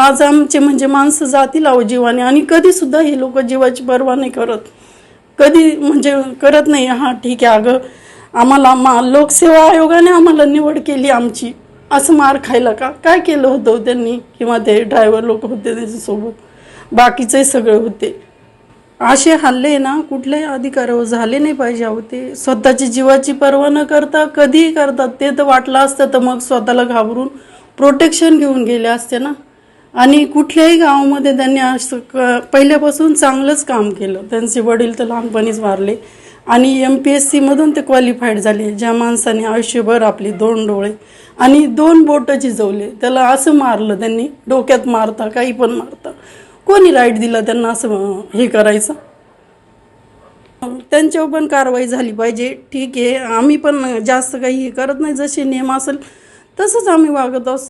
आज आमचे म्हणजे माणसं जातील अहो जीवाने आणि कधीसुद्धा हे लोक जीवाची पर्वा नाही करत. कधी म्हणजे करत नाही हां ठीक आहे अगं. आम्हाला मा लोकसेवा आयोगाने आम्हाला निवड केली आमची. असं मार खायला का? काय केलं होतं हो त्यांनी? किंवा ते ड्रायव्हर लोक होते त्याच्यासोबत? बाकीचे सगळे होते. असे हल्ले ना कुठल्याही अधिकारावर झाले नाही पाहिजे अहो ते. स्वतःची जीवाची पर्वा न करता कधीही करतात. ते तर वाटलं असतं तर मग स्वतःला घाबरून प्रोटेक्शन घेऊन गेले असते ना. आणि कुठल्याही गावामध्ये त्यांनी असं क पहिल्यापासून चांगलंच काम केलं. त्यांचे वडील तर लहानपणीच वारले. आणि एम पी एस सीमधून ते क्वालिफाईड झाले. ज्या माणसाने आयुष्यभर आपली दोन डोळे आणि दोन बोटं झिजवले त्याला असं मारलं त्यांनी. डोक्यात मारता काही पण मारता. कोणी राईट दिला त्यांना असं हे करायचं? त्यांच्यावर पण कारवाई झाली पाहिजे. ठीक आहे. आम्ही पण जास्त काही हे करत नाही. जसे नियम असेल तसंच आम्ही वागत असतो.